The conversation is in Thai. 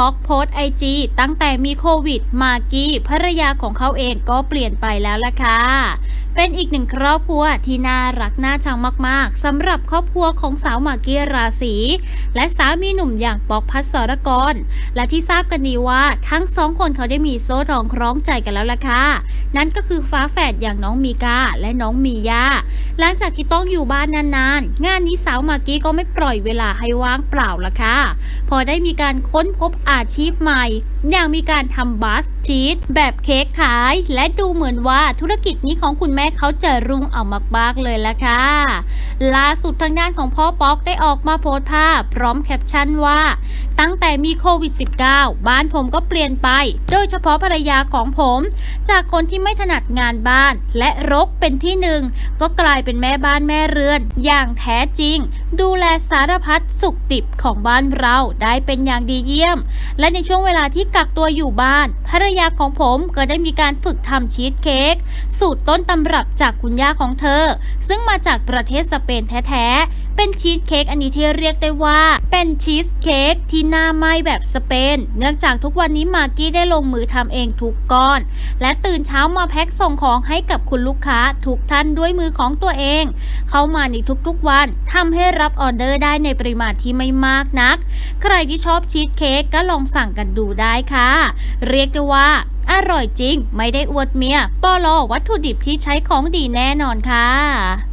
ป๊อกโพสไอจีตั้งแต่มีโควิด มากกี้ภรรยาของเขาเองก็เปลี่ยนไปแล้วล่ะค่ะ เป็นอีกหนึ่งครอบครัวที่น่ารักน่าชังมากๆสำหรับครอบครัวของสาวมากกี้ราศีและสามีหนุ่มอย่างป๊อกพัศรกร และที่ทราบกันดีว่าทั้งสองคนเขาได้มีโซ่ทองคล้องใจกันแล้วล่ะค่ะ นั่นก็คือฟ้าแฝดอย่างน้องมีกาและน้องมียา หลังจากที่ต้องอยู่บ้านนานๆ งานนี้สาวมากกี้ก็ไม่ปล่อยเวลาให้ว่างเปล่าละค่ะ พอได้มีการค้นพบอาชีพใหม่ อย่างมีการทำบัสชีสแบบเค้กขาย และดูเหมือนว่าธุรกิจนี้ของคุณแม่เขาจะรุ่งเอามากๆเลยละค่ะ ล่าสุดทางด้านของพ่อป๊อกได้ออกมาโพสต์ภาพ พร้อมแคปชั่นว่า ตั้งแต่มีโควิด -19 บ้านผมก็เปลี่ยนไป โดยเฉพาะภรรยาของผม จากคนที่ไม่ถนัดงานบ้าน และรกเป็นที่หนึ่งก็กลายเป็น็นแม่บ้านแม่เรือน อย่างแท้จริง ดูแลสารพัดสุขติบของบ้านเราได้เป็นอย่างดีเยี่ยม และในช่วงเวลาที่กักตัวอยู่บ้าน ภรรยาของผมก็ได้มีการฝึกทำชีสเค้กสูตรต้นตำรับจากคุณย่าของเธอ ซึ่งมาจากประเทศสเปนแท้ๆ เป็นชีสเค้กอันนี้ที่เรียกได้ว่า เป็นชีสเค้กที่หน้าไหม้แบบสเปน เนื่องจากทุกวันนี้มากกี้ได้ลงมือทำเองทุกก้อน และตื่นเช้ามาแพ็คส่งของให้กับคุณลูกค้าทุกท่านด้วยมือของตัวเอง เข้ามาในทุกๆวันทำให้รับออเดอร์ได้ในปริมาณที่ไม่มากนัก ใครที่ชอบชีสเค้กก็ลองสั่งกันดูได้ค่ะ เรียกได้ว่าอร่อยจริง ไม่ได้อวดเมียปอลอวัตถุดิบที่ใช้ของดีแน่นอนค่ะ